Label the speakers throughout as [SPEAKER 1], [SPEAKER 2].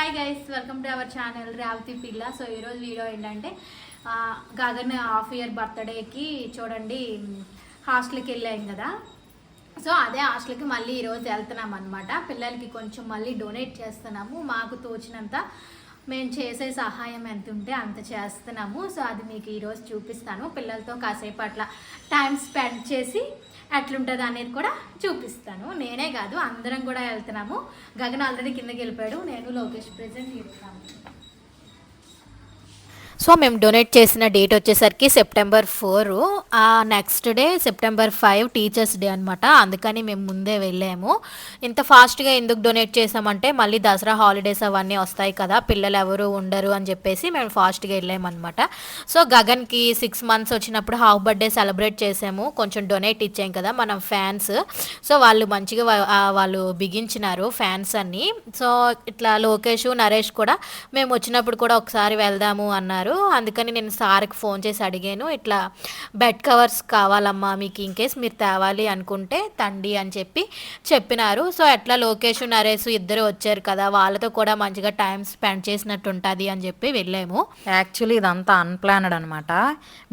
[SPEAKER 1] hi guys welcome to our channel Ravathi పిల్ల so ఈరోజు video ఏంటంటే గగన్ హాఫ్ ఇయర్ బర్త్డేకి చూడండి హాస్టల్కి వెళ్ళాం కదా సో అదే హాస్టల్కి మళ్ళీ ఈరోజు వెళ్తున్నాం అనమాట పిల్లలకి కొంచెం మళ్ళీ డొనేట్ చేస్తున్నాము మాకు తోచినంత మేము చేసే సహాయం ఎంత ఉంటే అంత చేస్తున్నాము సో అది మీకు ఈరోజు చూపిస్తాను పిల్లలతో కాసేపు అట్లా టైం స్పెండ్ చేసి ఎట్లుంటుంది అనేది కూడా చూపిస్తాను నేనే కాదు అందరం కూడా వెళ్తున్నాము గగన్ ఆల్రెడీ కిందకి వెళ్ళిపోయాడు నేను లోకేష్ ప్రజెంట్ వెళ్తాను సో మేము డొనేట్ చేసిన డేట్ వచ్చేసరికి సెప్టెంబర్ ఫోర్ ఆ next day September five teachers day అనమాట అందుకని మేము ముందే వెళ్ళాము ఇంత ఫాస్ట్గా ఎందుకు డొనేట్ చేసామంటే మళ్ళీ దసరా హాలిడేస్ అవన్నీ వస్తాయి కదా పిల్లలు ఎవరు ఉండరు అని చెప్పేసి మేము ఫాస్ట్గా వెళ్ళామన్నమాట సో గగన్కి సిక్స్ మంత్స్ వచ్చినప్పుడు హాఫ్ బర్త్డే సెలబ్రేట్ చేసాము కొంచెం డొనేట్ ఇచ్చాం కదా మనం ఫ్యాన్స్ సో వాళ్ళు మంచిగా వాళ్ళు బిగించినారు ఫ్యాన్స్ అన్నీ సో ఇట్లా లోకేష్ నరేష్ కూడా మేము వచ్చినప్పుడు కూడా ఒకసారి వెళ్దాము అన్నారు చెప్పారు అందుకని నేను సార్కి ఫోన్ చేసి అడిగాను ఇట్లా బెడ్ కవర్స్ కావాలమ్మా మీకు ఇన్ కేస్ మీరు తేవాలి అనుకుంటే తండి అని చెప్పి చెప్పినారు సో ఎట్లా లోకేష్ నరేష్ ఇద్దరు వచ్చారు కదా వాళ్ళతో కూడా మంచిగా టైం స్పెండ్ చేసినట్టు ఉంటుంది అని చెప్పి వెళ్ళాము
[SPEAKER 2] యాక్చువల్లీ ఇదంతా అన్ప్లానడ్ అనమాట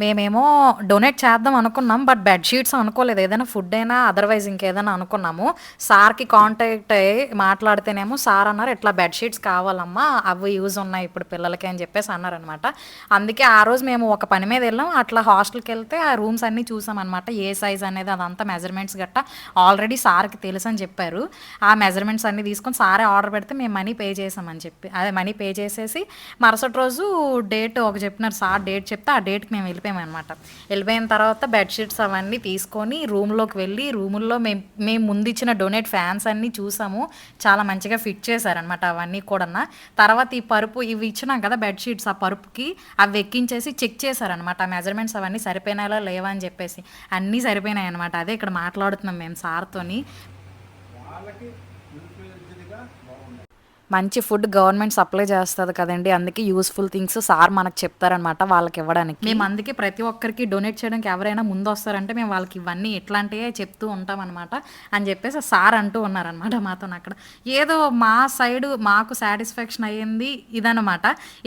[SPEAKER 2] మేమేమో డొనేట్ చేద్దాం అనుకున్నాం బట్ బెడ్షీట్స్ అనుకోలేదు ఏదైనా ఫుడ్ అయినా అదర్వైజ్ ఇంకేదైనా అనుకున్నాము సార్కి కాంటాక్ట్ అయ్యి మాట్లాడితేనేమో సార్ అన్నారు ఇట్లా బెడ్షీట్స్ కావాలమ్మా అవి యూజ్ ఉన్నాయి ఇప్పుడు పిల్లలకి అని చెప్పేసి అన్నారనమాట అందుకే ఆ రోజు మేము ఒక పని మీద వెళ్ళాం అట్లా హాస్టల్కి వెళ్తే ఆ రూమ్స్ అన్నీ చూసాం అనమాట ఏ సైజ్ అనేది అదంతా మెజర్మెంట్స్ గట్ట ఆల్రెడీ సార్కి తెలుసు అని చెప్పారు ఆ మెజర్మెంట్స్ అన్నీ తీసుకొని సారే ఆర్డర్ పెడితే మేము మనీ పే చేసామని చెప్పి అదే మనీ పే చేసేసి మరుసటి రోజు డేట్ ఒక చెప్పినారు సార్ డేట్ చెప్తే ఆ డేట్కి మేము వెళ్ళిపోయామన్నమాట వెళ్ళిపోయిన తర్వాత బెడ్షీట్స్ అవన్నీ తీసుకొని రూమ్లోకి వెళ్ళి రూముల్లో మేము మేము ముందు ఇచ్చిన డొనేట్ ఫ్యాన్స్ అన్నీ చూసాము చాలా మంచిగా ఫిట్ చేశారనమాట అవన్నీ కూడా తర్వాత ఈ పరుపు ఇవి ఇచ్చినాం కదా బెడ్షీట్స్ ఆ పరుపుకి అవి ఎక్కించేసి చెక్ చేశారనమాట ఆ మెజర్మెంట్స్ అవన్నీ సరిపోయినాయో లేవా అని చెప్పేసి అన్నీ సరిపోయినాయి అనమాట అదే ఇక్కడ మాట్లాడుతున్నాం మేము సార్తోని వాళ్ళకి మంచి ఫుడ్ గవర్నమెంట్ సప్లై చేస్తుంది కదండి అందుకే యూస్ఫుల్ థింగ్స్ సార్ మనకు చెప్తారనమాట వాళ్ళకి ఇవ్వడానికి మేము అందుకే ప్రతి ఒక్కరికి డొనేట్ చేయడానికి ఎవరైనా ముందు వస్తారంటే మేము వాళ్ళకి ఇవన్నీ ఇట్లాంటివే చెప్తూ ఉంటాం అనమాట అని చెప్పేసి సార్ అంటూ ఉన్నారనమాట మాతో అక్కడ ఏదో మా సైడ్ మాకు సాటిస్ఫాక్షన్ అయ్యింది ఇదనమాట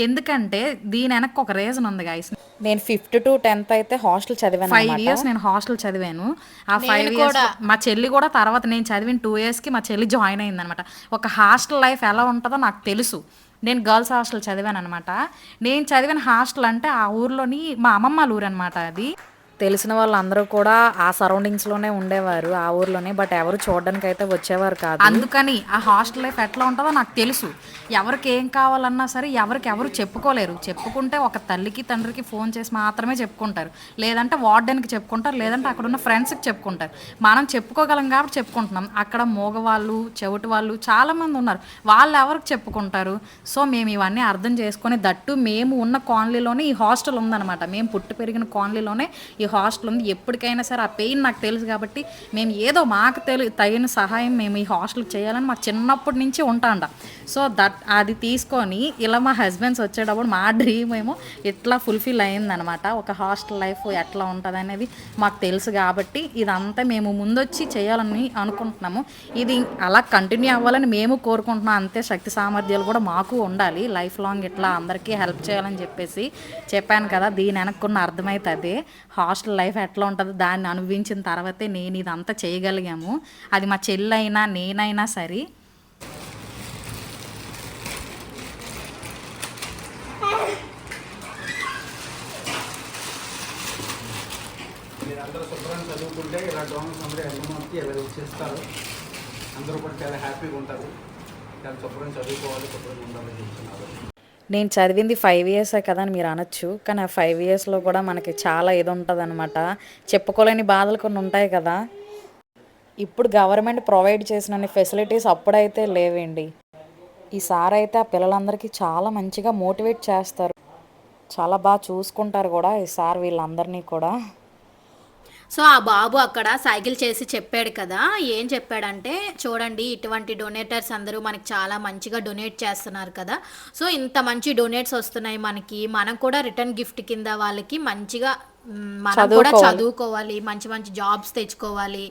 [SPEAKER 2] ఎందుకంటే దీని వెనక ఒక రీజన్ ఉంది గాయస్ నేను ఫిఫ్త్ టు టెన్త్ అయితే హాస్టల్ చదివాను ఫైవ్ ఇయర్స్ నేను హాస్టల్ చదివాను ఆ ఫైవ్ ఇయర్స్ మా చెల్లి కూడా తర్వాత నేను చదివిన టూ ఇయర్స్కి మా చెల్లి జాయిన్ అయిందనమాట ఒక హాస్టల్ లైఫ్ ఎలా ఉంటుందో నాకు తెలుసు నేను గర్ల్స్ హాస్టల్ చదివాను అనమాట నేను చదివిన హాస్టల్ అంటే ఆ ఊర్లోని మా అమ్మమ్మ ఊరు అనమాట అది తెలిసిన వాళ్ళందరూ కూడా ఆ సరౌండింగ్స్లోనే ఉండేవారు ఆ ఊర్లోనే బట్ ఎవరు చూడడానికి అయితే వచ్చేవారు కాదు అందుకని ఆ హాస్టల్ లైఫ్ ఎట్లా ఉంటుందో నాకు తెలుసు ఎవరికి ఏం కావాలన్నా సరే ఎవరికి ఎవరు చెప్పుకోలేరు చెప్పుకుంటే ఒక తల్లికి తండ్రికి ఫోన్ చేసి మాత్రమే చెప్పుకుంటారు లేదంటే వార్డెన్కి చెప్పుకుంటారు లేదంటే అక్కడ ఉన్న ఫ్రెండ్స్కి చెప్పుకుంటారు మనం చెప్పుకోగలం కాబట్టి చెప్పుకుంటున్నాం అక్కడ మోగవాళ్ళు చెవిటి వాళ్ళు చాలామంది ఉన్నారు వాళ్ళు ఎవరికి చెప్పుకుంటారు సో మేము ఇవన్నీ అర్థం చేసుకుని దట్టు మేము ఉన్న కాలనీలోనే ఈ హాస్టల్ ఉందన్నమాట మేము పుట్టి పెరిగిన కాలనీలోనే ఈ హాస్టల్ ఉంది ఎప్పటికైనా సరే ఆ పెయిన్ నాకు తెలుసు కాబట్టి మేము ఏదో మాకు తెలు తగిన సహాయం మేము ఈ హాస్టల్ చేయాలని మాకు చిన్నప్పటి నుంచి ఉంటాండ సో దట్ అది తీసుకొని ఇలా మా హస్బెండ్స్ వచ్చేటప్పుడు మా డ్రీమ్ ఏమో ఇట్లా ఫుల్ఫిల్ అయిందనమాట ఒక హాస్టల్ లైఫ్ ఎట్లా ఉంటుంది అనేది మాకు తెలుసు కాబట్టి ఇదంతా మేము ముందొచ్చి చేయాలని అనుకుంటున్నాము ఇది అలా కంటిన్యూ అవ్వాలని మేము కోరుకుంటున్నాం అంతే శక్తి సామర్థ్యాలు కూడా మాకు ఉండాలి లైఫ్ లాంగ్ ఇట్లా అందరికీ హెల్ప్ చేయాలని చెప్పేసి చెప్పాను కదా దీని వెనక్కున్న అర్థమైతే అదే హాస్టల్ హాస్టల్ లైఫ్ ఎట్లా ఉంటుందో దాన్ని అనుభవించిన తర్వాతే నేను ఇదంతా చేయగలిగాము అది మా చెల్లైనా నేనైనా సరే అందరూ అందరూ కూడా చాలా హ్యాపీగా ఉంటారు చాలా శుభ్రం చదువుకోవాలి శుభ్రంగా ఉండాలని చెప్తున్నారు నేను చదివింది ఫైవ్ ఇయర్సే కదా అని మీరు అనొచ్చు కానీ ఆ ఫైవ్ ఇయర్స్లో కూడా మనకి చాలా ఇది ఉంటుంది అనమాట చెప్పుకోలేని బాధలు కొన్ని ఉంటాయి కదా ఇప్పుడు గవర్నమెంట్ ప్రొవైడ్ చేసిన ఫెసిలిటీస్ అప్పుడైతే లేవండి ఈసారి అయితే ఆ పిల్లలందరికీ చాలా మంచిగా మోటివేట్ చేస్తారు చాలా బాగా చూసుకుంటారు కూడా ఈసారి వీళ్ళందరినీ కూడా
[SPEAKER 3] సో ఆ బాబు అక్కడ సైకిల్ చేసి చెప్పాడు కదా ఏం చెప్పాడంటే చూడండి ఇటువంటి డొనేటర్స్ అందరూ మనకి చాలా మంచిగా డొనేట్ చేస్తున్నారు కదా సో ఇంత మంచి డొనేట్స్ వస్తున్నాయి మనకి మనం కూడా రిటర్న్ గిఫ్ట్ కింద వాళ్ళకి మంచిగా మనం కూడా చదువుకోవాలి మంచి మంచి జాబ్స్ తెచ్చుకోవాలి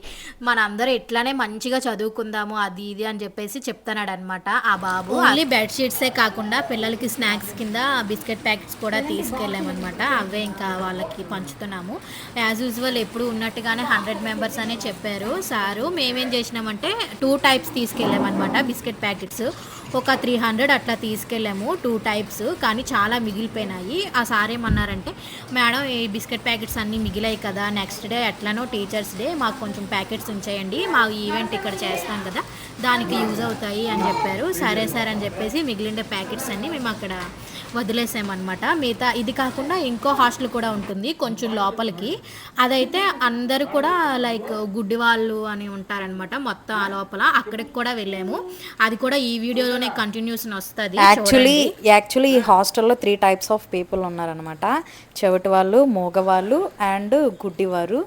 [SPEAKER 3] మనందరూ ఎట్లానే మంచిగా చదువుకుందాము అది ఇది అని చెప్పేసి చెప్తున్నాడు అనమాట ఆ బాబు ఓన్లీ బెడ్షీట్సే కాకుండా పిల్లలకి స్నాక్స్ కింద బిస్కెట్ ప్యాకెట్స్ కూడా తీసుకెళ్ళామన్నమాట అవే ఇంకా వాళ్ళకి పంచుతున్నాము యాజ్ యూజువల్ ఎప్పుడు ఉన్నట్టుగానే హండ్రెడ్ మెంబర్స్ అనే చెప్పారు సారు మేమేం చేసినామంటే టూ టైప్స్ తీసుకెళ్ళామన్నమాట బిస్కెట్ ప్యాకెట్స్ ఒక త్రీ హండ్రెడ్ అట్లా తీసుకెళ్ళాము టూ టైప్స్ కానీ చాలా మిగిలిపోయినాయి ఆ సార్ ఏమన్నారంటే మేడం ఈ బిస్కెట్ ప్యాకెట్స్ అన్నీ మిగిలాయి కదా నెక్స్ట్ డే ఎట్లనో టీచర్స్ డే మాకు కొంచెం ప్యాకెట్స్ ఉంచేయండి మా ఈవెంట్ ఇక్కడ చేస్తాం కదా దానికి యూజ్ అవుతాయి అని చెప్పారు సరే సార్ అని చెప్పేసి మిగిలిన ప్యాకెట్స్ అన్నీ మేము అక్కడ వదిలేసామన్నమాట మిగతా ఇది కాకుండా ఇంకో హాస్టల్ కూడా ఉంటుంది కొంచెం లోపలికి అదైతే అందరూ కూడా లైక్ గుడ్డి వాళ్ళు అని ఉంటారనమాట మొత్తం ఆ లోపల అక్కడికి కూడా వెళ్ళాము అది కూడా ఈ వీడియోలోనే కంటిన్యూషన్ వస్తుంది
[SPEAKER 2] యాక్చువల్లీ యాక్చువల్లీ ఈ హాస్టల్లో త్రీ టైప్స్ ఆఫ్ పీపుల్ ఉన్నారనమాట చెవిటి వాళ్ళు మూగవాళ్ళు అండ్ గుడ్డివారు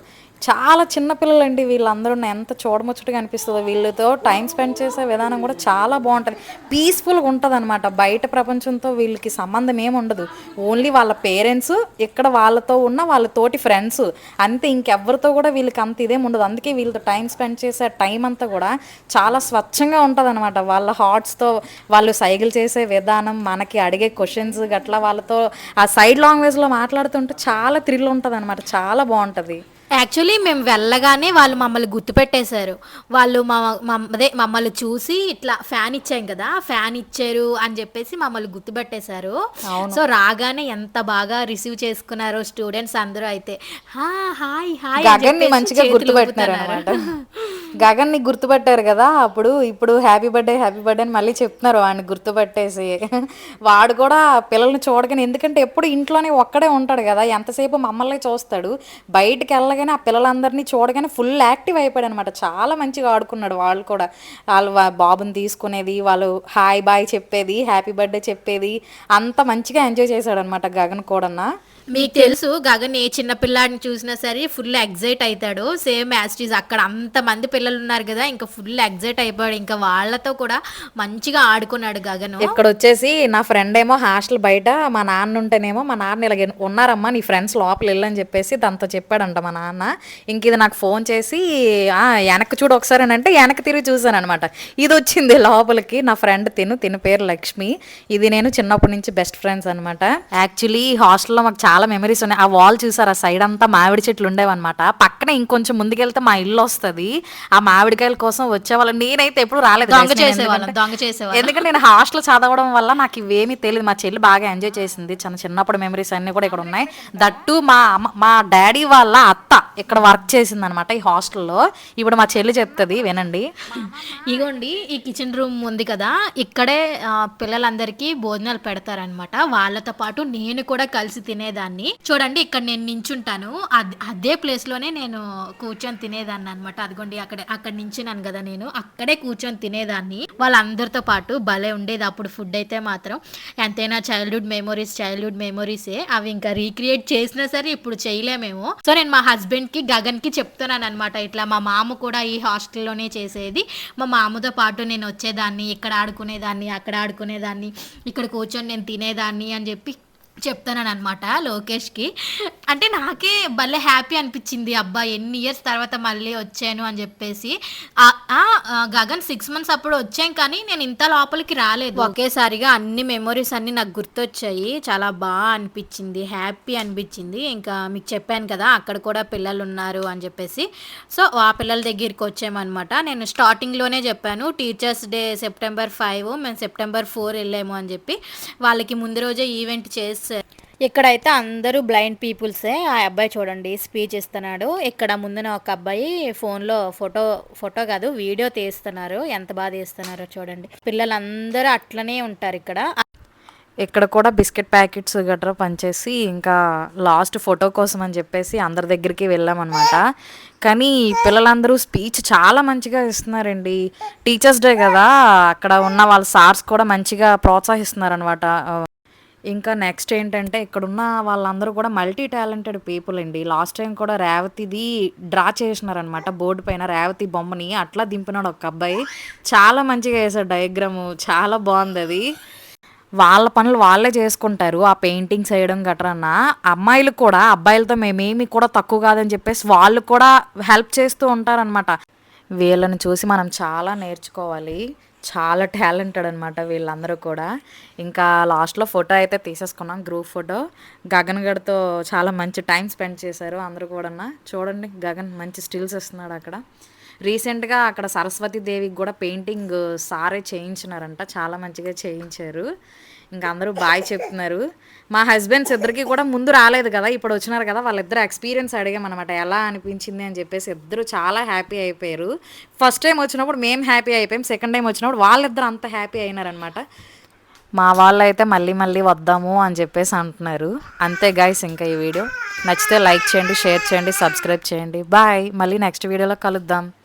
[SPEAKER 2] చాలా చిన్నపిల్లలండి వీళ్ళందరూ ఎంత చూడముచ్చటగా అనిపిస్తుందో వీళ్ళతో టైం స్పెండ్ చేసే విధానం కూడా చాలా బాగుంటుంది పీస్ఫుల్గా ఉంటుంది అనమాట బయట ప్రపంచంతో వీళ్ళకి సంబంధం ఏమి ఉండదు ఓన్లీ వాళ్ళ పేరెంట్స్ ఇక్కడ వాళ్ళతో ఉన్న వాళ్ళతోటి ఫ్రెండ్స్ అంతే ఇంకెవరితో కూడా వీళ్ళకి అంత ఇదేమి ఉండదు అందుకే వీళ్ళతో టైం స్పెండ్ చేసే టైం అంతా కూడా చాలా స్వచ్ఛంగా ఉంటుంది అనమాట వాళ్ళ హార్ట్స్తో వాళ్ళు సైకిల్ చేసే విధానం మనకి అడిగే క్వశ్చన్స్ గట్లా వాళ్ళతో ఆ సైడ్ లాంగ్వేజ్లో మాట్లాడుతుంటే చాలా థ్రిల్ ఉంటుంది అనమాట చాలా బాగుంటుంది
[SPEAKER 3] యాక్చువల్లీ మేము వెళ్ళగానే వాళ్ళు మమ్మల్ని గుర్తుపెట్టేశారు వాళ్ళు మా మమ్మల్ని చూసి ఇట్లా ఫ్యాన్ ఇచ్చాం కదా ఫ్యాన్ ఇచ్చారు అని చెప్పేసి మమ్మల్ని గుర్తుపెట్టేశారు సో రాగానే ఎంత బాగా రిసీవ్ చేసుకున్నారు స్టూడెంట్స్ అందరూ అయితే హాయ్ హాయ్
[SPEAKER 2] గగన్ మంచిగా గుర్తుపెట్టినారు అనమాట గగన్ ని గుర్తుపట్టారు కదా అప్పుడు ఇప్పుడు హ్యాపీ బర్త్డే హ్యాపీ బర్త్డే అని మళ్ళీ చెప్తున్నారు వాడిని గుర్తుపట్టేసి వాడు కూడా పిల్లల్ని చూడగానే ఎందుకంటే ఎప్పుడు ఇంట్లోనే ఒక్కడే ఉంటాడు కదా ఎంతసేపు మమ్మల్ని చూస్తాడు బయటకు చూడగానే ఆ పిల్లలందరినీ చూడగానే ఫుల్ యాక్టివ్ అయిపోయాడు అనమాట చాలా మంచిగా ఆడుకున్నాడు వాళ్ళు కూడా వాళ్ళు బాబుని తీసుకునేది వాళ్ళు హాయ్ బాయ్ చెప్పేది హ్యాపీ బర్త్డే చెప్పేది అంత మంచిగా ఎంజాయ్ చేశాడు అనమాట గగన్ కూడా
[SPEAKER 3] మీకు తెలుసు గగన్ ఏ చిన్న పిల్లాడిని చూసినా సరే ఫుల్ ఎగ్జైట్ అవుతాడు సేమ్ యాస్టీస్ అక్కడ అంత మంది పిల్లలు ఉన్నారు కదా ఇంకా ఫుల్ ఎగ్జైట్ అయిపోయాడు ఇంకా వాళ్ళతో కూడా మంచిగా ఆడుకున్నాడు గగన్
[SPEAKER 2] ఇక్కడ వచ్చేసి నా ఫ్రెండ్ ఏమో హాస్టల్ బయట మా నాన్న ఉంటేనేమో మా నాన్న ఇలాగే ఉన్నారమ్మా నీ ఫ్రెండ్స్ లోపల వెళ్ళని చెప్పేసి దాంతో చెప్పాడంట మా నాన్న ఇంక ఇది నాకు ఫోన్ చేసి వెనక్కి చూడు ఒకసారి అని అంటే వెనక్కి తిరిగి చూసాను అనమాట ఇది వచ్చింది లోపలికి నా ఫ్రెండ్ తిను తిన పేరు లక్ష్మి ఇది నేను చిన్నప్పటి నుంచి బెస్ట్ ఫ్రెండ్స్ అనమాట యాక్చువల్లీ హాస్టల్లో మాకు చాలా మెమరీస్ ఉన్నాయి ఆ వాల్ చూసారు ఆ సైడ్ అంతా మామిడి చెట్లు ఉండేవన్నమాట పక్కన ఇంకొంచెం ముందుకెళ్తే మా ఇల్లు వస్తుంది ఆ మామిడికాయల కోసం వచ్చేవాళ్ళు నేనైతే ఎప్పుడు రాలేదు ఎందుకంటే నేను హాస్టల్ చదవడం వల్ల నాకు ఇవేమీ తెలియదు మా చెల్లి బాగా ఎంజాయ్ చేసింది చిన్న చిన్నప్పుడు మెమరీస్ అన్ని కూడా ఇక్కడ ఉన్నాయి దట్టు మా మా డాడీ వాళ్ళ అత్త ఇక్కడ వర్క్ చేసింది అనమాట ఈ హాస్టల్లో ఇప్పుడు మా చెల్లి చెప్తుంది వినండి
[SPEAKER 3] ఇగోండి ఈ కిచెన్ రూమ్ ఉంది కదా ఇక్కడే పిల్లలందరికీ భోజనాలు పెడతారనమాట వాళ్ళతో పాటు నేను కూడా కలిసి తినేదాన్ని చూడండి ఇక్కడ నేను నించుంటాను అదే ప్లేస్ లోనే నేను కూర్చొని తినేదాన్ని అనమాట అదిగోండి అక్కడ అక్కడ నించున్నాను కదా నేను అక్కడే కూర్చొని తినేదాన్ని వాళ్ళందరితో పాటు భలే ఉండేది అప్పుడు ఫుడ్ అయితే మాత్రం ఎంతైనా చైల్డ్హుడ్ మెమొరీస్ చైల్డ్హుడ్ మెమోరీసే అవి ఇంకా రీక్రియేట్ చేసినా సరే ఇప్పుడు చేయలేమేమో సో నేను మా హస్బెండ్ హస్బెండ్కి గగన్కి చెప్తున్నాను అనమాట ఇట్లా మా మామ కూడా ఈ హాస్టల్లోనే చేసేది మా మామతో పాటు నేను వచ్చేదాన్ని ఇక్కడ ఆడుకునేదాన్ని అక్కడ ఆడుకునేదాన్ని ఇక్కడ కూర్చొని నేను తినేదాన్ని అని చెప్పి చెప్తున్నాను అనమాట లోకేష్కి అంటే నాకే భలే హ్యాపీ అనిపించింది అబ్బా ఎన్ని ఇయర్స్ తర్వాత మళ్ళీ వచ్చాను అని చెప్పేసి గగన్ సిక్స్ మంత్స్ అప్పుడు వచ్చాం కానీ నేను ఇంత లోపలికి రాలేదు
[SPEAKER 2] ఒకేసారిగా అన్ని మెమొరీస్ అన్ని నాకు గుర్తొచ్చాయి చాలా బాగా అనిపించింది హ్యాపీ అనిపించింది ఇంకా మీకు చెప్పాను కదా అక్కడ కూడా పిల్లలు ఉన్నారు అని చెప్పేసి సో ఆ పిల్లల దగ్గరికి వచ్చామన్నమాట నేను స్టార్టింగ్లోనే చెప్పాను టీచర్స్ డే సెప్టెంబర్ ఫైవ్ మేము సెప్టెంబర్ ఫోర్ వెళ్ళాము అని చెప్పి వాళ్ళకి ముందు రోజే ఈవెంట్ చేసి ఇక్కడైతే అందరూ బ్లైండ్ పీపుల్సే ఆ అబ్బాయి చూడండి స్పీచ్ ఇస్తున్నాడు ఇక్కడ ముందున ఒక అబ్బాయి ఫోన్లో ఫోటో ఫోటో కాదు వీడియో తీస్తున్నారు ఎంత బాగా తీస్తున్నారో చూడండి పిల్లలందరూ అట్లనే ఉంటారు ఇక్కడ ఇక్కడ కూడా బిస్కెట్ ప్యాకెట్స్ గట్రా పనిచేసి ఇంకా లాస్ట్ ఫోటో కోసం అని చెప్పేసి అందరి దగ్గరికి వెళ్ళామన్నమాట కానీ పిల్లలందరూ స్పీచ్ చాలా మంచిగా ఇస్తున్నారండి టీచర్స్ డే కదా అక్కడ ఉన్న వాళ్ళ సార్స్ కూడా మంచిగా ప్రోత్సహిస్తున్నారు అనమాట ఇంకా నెక్స్ట్ ఏంటంటే ఇక్కడున్న వాళ్ళందరూ కూడా మల్టీ టాలెంటెడ్ పీపుల్ అండి లాస్ట్ టైం కూడా రేవతిది డ్రా చేసినారనమాట బోర్డు పైన రేవతి బొమ్మని అట్లా దింపినాడు ఒక అబ్బాయి చాలా మంచిగా వేసాడు డయాగ్రాము చాలా బాగుంది అది వాళ్ళ పనులు వాళ్ళే చేసుకుంటారు ఆ పెయింటింగ్స్ వేయడం గట్రన్నా అమ్మాయిలు కూడా అబ్బాయిలతో మేమేమి కూడా తక్కువ కాదని చెప్పేసి వాళ్ళు కూడా హెల్ప్ చేస్తూ ఉంటారనమాట వీళ్ళని చూసి మనం చాలా నేర్చుకోవాలి చాలా టాలెంటెడ్ అనమాట వీళ్ళందరూ కూడా ఇంకా లాస్ట్లో ఫోటో అయితే తీసేసుకున్నాం గ్రూప్ ఫోటో గగన్ గడితో చాలా మంచి టైం స్పెండ్ చేశారు అందరూ కూడా చూడండి గగన్ మంచి స్టిల్స్ ఇస్తున్నాడు అక్కడ రీసెంట్గా అక్కడ సరస్వతి దేవికి కూడా పెయింటింగ్ సారే చేయించినారంట చాలా మంచిగా చేయించారు ఇంకా అందరూ బాయ్ చెప్తున్నారు మా హస్బెండ్స్ ఇద్దరికి కూడా ముందు రాలేదు కదా ఇప్పుడు వచ్చినారు కదా వాళ్ళిద్దరు ఎక్స్పీరియన్స్ అడిగామన్నమాట ఎలా అనిపించింది అని చెప్పేసి ఇద్దరు చాలా హ్యాపీ అయిపోయారు ఫస్ట్ టైం వచ్చినప్పుడు మేము హ్యాపీ అయిపోయాం సెకండ్ టైం వచ్చినప్పుడు వాళ్ళిద్దరు అంత హ్యాపీ అయినారనమాట మా వాళ్ళు అయితే మళ్ళీ మళ్ళీ వద్దాము అని చెప్పేసి అంటున్నారు అంతే గాయస్ ఇంకా ఈ వీడియో నచ్చితే లైక్ చేయండి షేర్ చేయండి సబ్స్క్రైబ్ చేయండి బాయ్ మళ్ళీ నెక్స్ట్ వీడియోలో కలుద్దాం